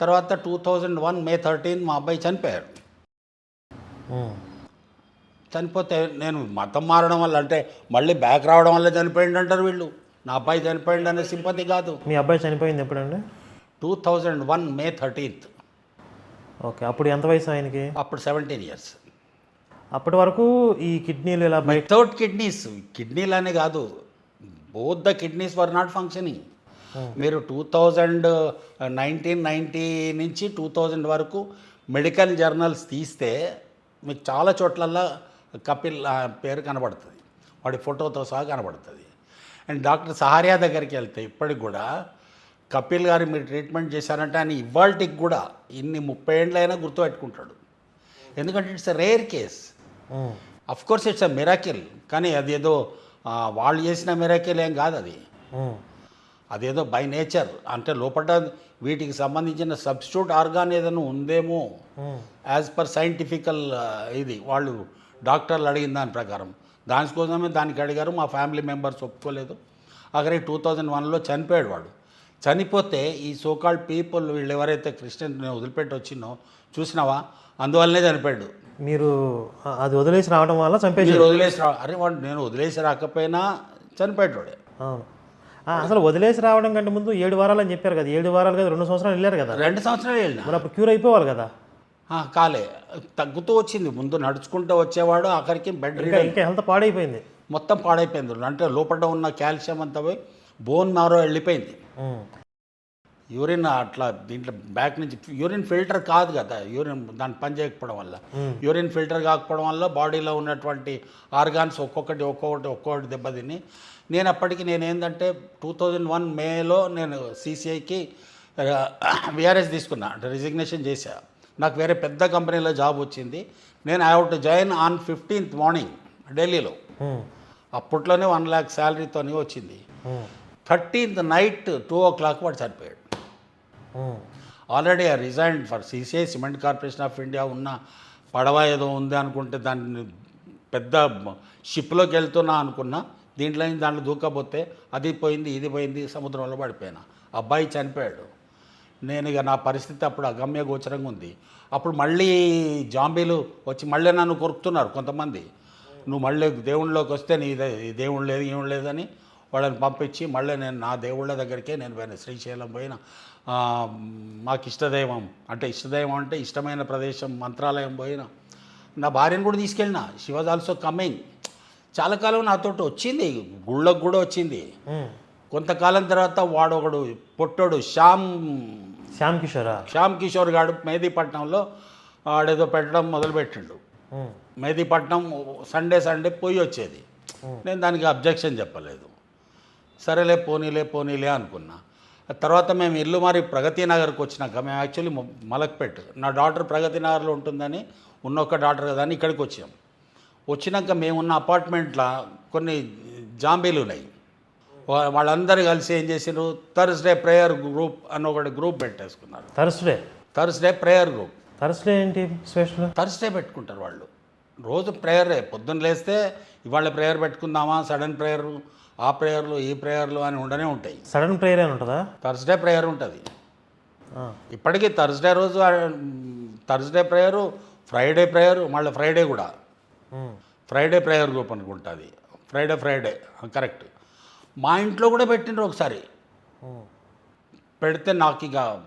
తర్వాత two thousand one May thirteen మా అబ్బాయి చనిపోయాడు. చనిపోతే నేను మతం మారడం వల్ల అంటే మళ్ళీ బ్యాక్ రావడం వల్ల చనిపోయింది అంటారు వీళ్ళు. నా అబ్బాయి చనిపోయింది అనే సింపతి కాదు. మీ అబ్బాయి చనిపోయింది ఎప్పుడండి? Two thousand one May thirteenth okay అప్పుడు ఎంత వయసు ఆయనకి? అప్పుడు సెవెంటీన్ ఇయర్స్ అప్పటి వరకు ఈ కిడ్నీలు ఇలా వితౌట్ కిడ్నీస్ కిడ్నీలు అనే కాదు. Both the kidneys were not functioning మీరు టూ థౌజండ్ నైన్టీన్ నైంటీ నుంచి టూ థౌజండ్ వరకు మెడికల్ జర్నల్స్ తీస్తే మీకు చాలా చోట్లల్లో కపిల్ పేరు కనబడుతుంది. వాడి ఫోటోతో సహా కనబడుతుంది. అండ్ డాక్టర్ సహారియా దగ్గరికి వెళ్తే ఇప్పటికి కూడా కపిల్ గారు మీరు ట్రీట్మెంట్ చేశారంటే ఆయన ఇవాళకి కూడా ఇన్ని ముప్పై ఏండ్లైనా గుర్తుపెట్టుకుంటాడు. ఎందుకంటే it's a rare case. Of course it's a miracle కానీ అదేదో ఆ, వాళ్ళు చేసిన మిరాకిల్ ఏం కాదు అది. అదేదో బై నేచర్ అంటే లోపల వీటికి సంబంధించిన సబ్స్టిట్యూట్ ఆర్గాన్ ఏదైనా ఉందేమో. యాజ్ పర్ సైంటిఫికల్ ఇది. వాళ్ళు డాక్టర్లు అడిగిన దాని ప్రకారం. దానికోసమే దానికి అడిగారు మా ఫ్యామిలీ మెంబర్స్ ఒప్పుకోలేదు. అక్కడ టూ థౌజండ్ వన్లో చనిపోయాడు వాడు. చనిపోతే ఈ సోకాల్డ్ పీపుల్ వీళ్ళు ఎవరైతే క్రిస్టియన్ వదిలిపెట్టి వచ్చినో చూసినావా? అందువల్లనే చనిపోయాడు. మీరు అది వదిలేసి రావడం వల్ల మీరు వదిలేసి రా అరే వాడు నేను వదిలేసి రాకపోయినా చనిపోయేటోడే. అవును. ఆ, అసలు వదిలేసి రావడం కంటే ముందు ఏడు వారాలు అని చెప్పారు కదా. ఏడు వారాలు కదా రెండు సంవత్సరాలు వెళ్ళారు కదా. రెండు సంవత్సరాలు వెళ్ళిన. మరి అప్పుడు క్యూర్ అయిపోవాలి కదా. కాలే. తగ్గుతూ వచ్చింది. ముందు నడుచుకుంటూ వచ్చేవాడు ఆఖరికి బెడ్ ఇంకా హెల్త్ పాడైపోయింది. మొత్తం పాడైపోయింది. అంటే లోపల ఉన్న కాల్షియం అంతా పోయి బోన్ మారో వెళ్ళిపోయింది. యూరిన్ అట్లా దీంట్లో బ్యాక్ నుంచి యూరిన్ ఫిల్టర్ కాదు కదా యూరిన్ దాన్ని పని చేయకపోవడం వల్ల. యూరిన్ ఫిల్టర్ కాకపోవడం వల్ల బాడీలో ఉన్నటువంటి ఆర్గాన్స్ ఒక్కొక్కటి ఒక్కొక్కటి ఒక్కొక్కటి దెబ్బతిని. నేను అప్పటికి నేను ఏంటంటే టూ థౌజండ్ వన్ మేలో నేను సీసీఐకి విఆర్ఎస్ తీసుకున్నా అంటే రిజిగ్నేషన్ చేశా. నాకు వేరే పెద్ద కంపెనీలో జాబ్ వచ్చింది. నేను I to join on fifteenth morning ఢిల్లీలో. అప్పట్లోనే వన్ ల్యాక్ శాలరీతోనే వచ్చింది. Thirteenth night two o'clock వాడు చనిపోయాడు. ఆల్రెడీ ఆ resign for CCI cement corporation of India ఉన్న పడవ ఏదో ఉంది అనుకుంటే దాన్ని పెద్ద షిప్లోకి వెళ్తున్నా అనుకున్నా దీంట్లో దాంట్లో దూకపోతే అది పోయింది ఇది పోయింది సముద్రంలో పడిపోయినా. అబ్బాయి చనిపోయాడు. నేను ఇక నా పరిస్థితి అప్పుడు అగమ్య గోచరంగా ఉంది. అప్పుడు మళ్ళీ జాంబీలు వచ్చి మళ్ళీ నన్ను కొరుకుతున్నారు కొంతమంది. నువ్వు మళ్ళీ దేవుళ్ళలోకి వస్తే నీ దే- దేవుడు లేదు ఏం లేదని వాళ్ళని పంపించి మళ్ళీ నేను నా దేవుళ్ళ దగ్గరికే నేను పోయిన శ్రీశైలం పోయిన. మాకు ఇష్టదైవం అంటే ఇష్టదైవం అంటే ఇష్టమైన ప్రదేశం మంత్రాలయం పోయిన. నా భార్యను కూడా తీసుకెళ్ళిన. శివ ఆల్సో కమింగ్ చాలా కాలం నాతో వచ్చింది గుళ్ళకు కూడా వచ్చింది. కొంతకాలం తర్వాత వాడు ఒకడు పొట్టోడు శ్యామ్. శ్యామ్ కిషోరా? శ్యామ్ కిషోర్ గాడు మేదీపట్నంలో ఆడేదో పెట్టడం మొదలుపెట్టిండు. ఉమ్. మేదీపట్నం సండే సండే పోయి వచ్చేది. నేను దానికి అబ్జెక్షన్ చెప్పలేదు. సరేలే పోనీలే పోనీలే అనుకున్నా. తర్వాత మేము ఇల్లు మరి ప్రగతి నగర్కి వచ్చినాక మేము యాక్చువల్లీ మలక్పేట్ నా డాటర్ ప్రగతి నగర్లో ఉంటుందని ఉన్న ఒక డాటర్ కదా అని ఇక్కడికి వచ్చాం. వచ్చినాక మేమున్న అపార్ట్మెంట్లో కొన్ని జాంబీలు ఉన్నాయి. వాళ్ళందరూ కలిసి ఏం చేసారు థర్స్డే ప్రేయర్ గ్రూప్ అని ఒకటి group పెట్టేసుకున్నారు. Thursday? Thursday prayer group. Thursday ఏంటి స్పెషల్? థర్స్డే పెట్టుకుంటారు వాళ్ళు. రోజు ప్రేయరే పొద్దున్న లేస్తే ఇవాళ ప్రేయర్ పెట్టుకుందామా సడన్ ప్రేయర్ ఆ ప్రేయర్లు ఈ ప్రేయర్లు అని ఉండనే ఉంటాయి. సడన్ ప్రేయర్ అని ఉంటుందా? థర్స్డే ప్రేయర్ ఉంటుంది. ఇప్పటికీ థర్స్డే రోజు థర్స్డే ప్రేయరు ఫ్రైడే ప్రేయరు మళ్ళీ ఫ్రైడే కూడా. ఫ్రైడే ప్రేయర్ గ్రూప్ అనుకుంటుంది. ఫ్రైడే ఫ్రైడే కరెక్ట్ మా ఇంట్లో కూడా పెట్టిండ్రు ఒకసారి. పెడితే నాకు ఇక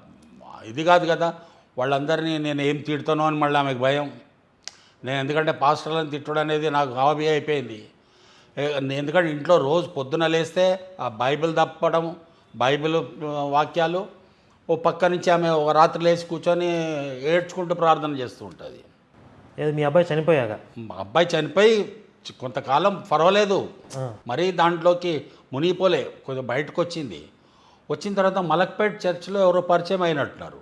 ఇది కాదు కదా. వాళ్ళందరినీ నేను ఏం తిడతానో అని మళ్ళీ ఆమెకు భయం. నేను ఎందుకంటే పాస్టర్లను తిట్టడం అనేది నాకు హాబీ అయిపోయింది. ఎందుకంటే ఇంట్లో రోజు పొద్దున లేస్తే ఆ బైబిల్ తప్పడం బైబిల్ వాక్యాలు. ఓ పక్క నుంచి ఆమె ఒక రాత్రి లేచి కూర్చొని ఏడ్చుకుంటూ ప్రార్థన చేస్తూ ఉంటుంది. ఏది మీ అబ్బాయి చనిపోయాక. మా అబ్బాయి చనిపోయి కొంతకాలం పర్వాలేదు. మరీ దాంట్లోకి మునిగిపోలే కొంచెం బయటకు వచ్చింది వచ్చిన తర్వాత మలక్పేట్ చర్చ్లో ఎవరో పరిచయం అయినట్టున్నారు.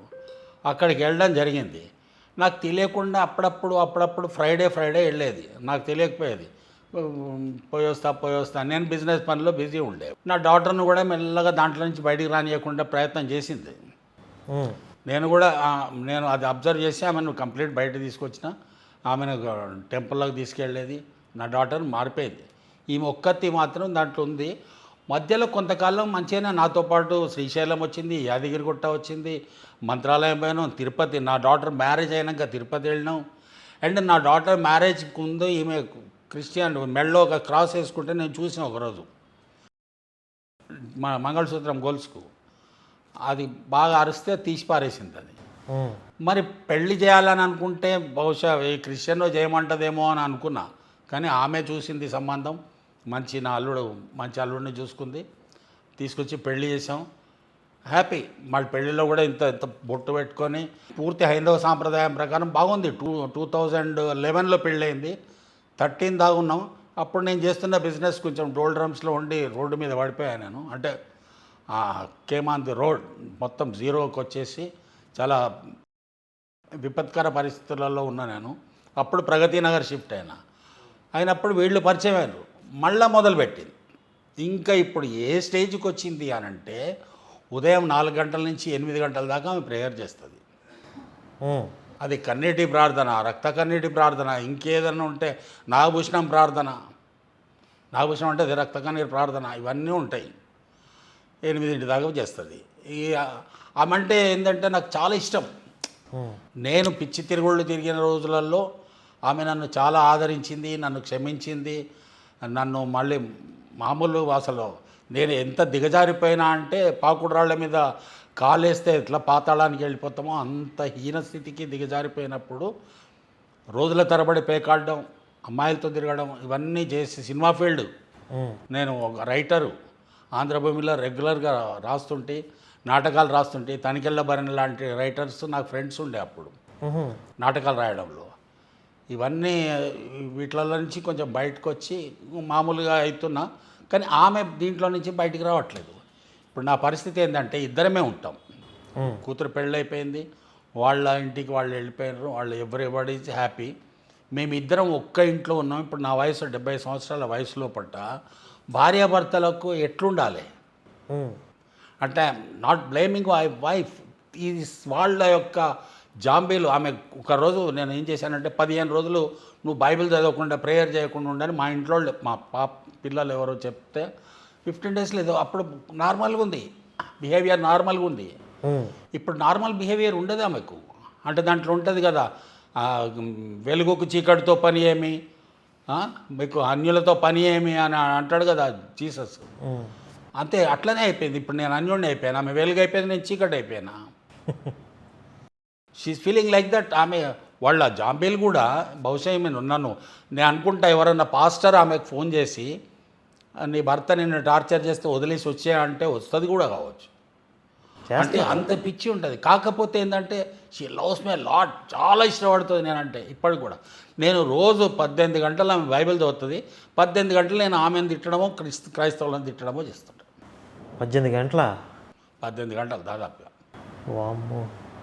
అక్కడికి వెళ్ళడం జరిగింది. నాకు తెలియకుండా అప్పుడప్పుడు అప్పుడప్పుడు ఫ్రైడే ఫ్రైడే వెళ్ళేది. నాకు తెలియకపోయేది. ఉమ్, పోయి వస్తా పోయి వస్తా నేను బిజినెస్ పనిలో బిజీ ఉండే. నా డాటర్ను కూడా మెల్లగా దాంట్లో నుంచి బయటికి రానియకుండా ప్రయత్నం చేసింది. నేను కూడా నేను అది అబ్జర్వ్ చేసి ఆమెను కంప్లీట్ బయట తీసుకొచ్చిన. ఆమెను టెంపుల్లోకి తీసుకెళ్ళేది. నా డాటర్ మారిపోయింది. ఈమె ఒక్కతి మాత్రం దాంట్లో ఉంది. మధ్యలో కొంతకాలం మంచిగానే నాతో పాటు శ్రీశైలం వచ్చింది యాదగిరిగుట్ట వచ్చింది మంత్రాలయం పోయినాం తిరుపతి. నా డాటర్ మ్యారేజ్ అయినాక తిరుపతి వెళ్ళినాం. అండ్ నా డాటర్ మ్యారేజ్కి ముందు ఈమె క్రిస్టియన్ మెడలో ఒక క్రాస్ వేసుకుంటే నేను చూసిన ఒకరోజు. మా మంగళసూత్రం గోల్స్కు. అది బాగా అరిస్తే తీసి పారేసింది అది. మరి పెళ్ళి చేయాలని అనుకుంటే బహుశా ఈ క్రిస్టియన్లో చేయమంటదేమో అని అనుకున్నా. కానీ ఆమె చూసింది సంబంధం. మంచి నా అల్లుడు మంచి అల్లుడిని చూసుకుంది. తీసుకొచ్చి పెళ్ళి చేసాం హ్యాపీ. మళ్ళీ పెళ్ళిలో కూడా ఇంత ఇంత బొట్టు పెట్టుకొని పూర్తి హైందవ సాంప్రదాయం ప్రకారం బాగుంది. టూ టూ థౌజండ్ లెవెన్లో పెళ్ళయింది. థర్టీన్ దాకా ఉన్నాం అప్పుడు నేను చేస్తున్న బిజినెస్ కొంచెం డోల్ డ్రమ్స్లో ఉండి రోడ్డు మీద పడిపోయాను నేను. అంటే కేమాన్ ది రోడ్ మొత్తం జీరోకి వచ్చేసి చాలా విపత్కర పరిస్థితులలో ఉన్నా నేను. అప్పుడు ప్రగతి నగర్ షిఫ్ట్ అయినా. అయినప్పుడు వీళ్ళు పరిచయం అయ్యారు. మళ్ళా మొదలుపెట్టింది. ఇంకా ఇప్పుడు ఏ స్టేజ్కి వచ్చింది అని అంటే ఉదయం నాలుగు గంటల నుంచి ఎనిమిది గంటల దాకా ఆమె ప్రేయర్ చేస్తుంది. అది కన్నీటి ప్రార్థన రక్త కన్నీటి ప్రార్థన ఇంకేదన్నా ఉంటే నాగభూషణం ప్రార్థన. నాగభూషణం అంటే అది రక్త కన్నీటి ప్రార్థన ఇవన్నీ ఉంటాయి. ఎనిమిదింటి దాకా చేస్తుంది. ఈ ఆమె అంటే ఏంటంటే నాకు చాలా ఇష్టం. నేను పిచ్చి తిరుగుళ్ళు తిరిగిన రోజులలో ఆమె నన్ను చాలా ఆదరించింది నన్ను క్షమించింది నన్ను మళ్ళీ మామూలు అసలు నేను ఎంత దిగజారిపోయినా అంటే పాకుడురాళ్ళ మీద కాలేస్తే ఎట్లా పాతాళానికి వెళ్ళిపోతామో అంత హీన స్థితికి దిగజారిపోయినప్పుడు రోజుల తరబడి పేకాడడం అమ్మాయిలతో తిరగడం ఇవన్నీ చేసి సినిమా ఫీల్డ్. నేను ఒక రైటరు ఆంధ్రభూమిలో రెగ్యులర్గా రాస్తుంటే నాటకాలు రాస్తుంటే తనికెళ్ళ భరణి లాంటి రైటర్స్ నాకు ఫ్రెండ్స్ ఉండే అప్పుడు. నాటకాలు రాయడంలో ఇవన్నీ వీటిలో నుంచి కొంచెం బయటకు వచ్చి మామూలుగా అవుతున్నా కానీ ఆమె దీంట్లో నుంచి బయటికి రావట్లేదు. ఇప్పుడు నా పరిస్థితి ఏంటంటే ఇద్దరమే ఉంటాం. కూతురు పెళ్ళైపోయింది వాళ్ళ ఇంటికి వాళ్ళు వెళ్ళిపోయినారు వాళ్ళు ఎవరి ఈజ్ హ్యాపీ. మేమిద్దరం ఒక్క ఇంట్లో ఉన్నాం. ఇప్పుడు నా వయసు డెబ్బై సంవత్సరాల వయసులో పట్ట భార్యాభర్తలకు ఎట్లుండాలి. అంటే నాట్ బ్లేమింగ్ మై వైఫ్ ఈ వాళ్ళ యొక్క జాంబీలు ఆమె ఒక రోజు నేను ఏం చేశానంటే పదిహేను రోజులు నువ్వు బైబిల్ చదవకుండా ప్రేయర్ చేయకుండా ఉండని మా ఇంట్లో మా పాప పిల్లలు ఎవరో చెప్తే ఫిఫ్టీన్ డేస్ లేదు. అప్పుడు నార్మల్గా ఉంది. బిహేవియర్ నార్మల్గా ఉంది. ఇప్పుడు నార్మల్ బిహేవియర్ ఉండదు ఆమెకు. అంటే దాంట్లో ఉంటుంది కదా వెలుగుకు చీకటితో పని ఏమి? మీకు అన్యులతో పని ఏమి అని అంటాడు కదా జీసస్. అంతే అట్లనే అయిపోయింది. ఇప్పుడు నేను అన్యుడిని అయిపోయాను. ఆమె వెలుగు అయిపోయింది నేను చీకటి అయిపోయినా? షీఈ్ ఫీలింగ్ లైక్ దట్ ఆమె వాళ్ళ జాంబీలు కూడా బహుశా నేను ఉన్నాను నేను అనుకుంటా ఎవరన్నా పాస్టర్ ఆమెకు ఫోన్ చేసి నీ భర్త నిన్ను టార్చర్ చేస్తే వదిలేసి వచ్చే అంటే వస్తుంది కూడా కావచ్చు. అంటే అంత పిచ్చి ఉంటుంది. కాకపోతే ఏంటంటే షీ లవ్స్ మే లాట్ చాలా ఇష్టపడుతుంది నేనంటే ఇప్పటికి కూడా. నేను రోజు పద్దెనిమిది గంటలు ఆమె బైబిల్ చదువుతుంది. పద్దెనిమిది గంటలు నేను ఆమెను తిట్టడమో క్రిస్తు క్రైస్తవులను తిట్టడమో చేస్తుంటాను పద్దెనిమిది గంటల? పద్దెనిమిది గంటలు దాదాపుగా. వామ్మో.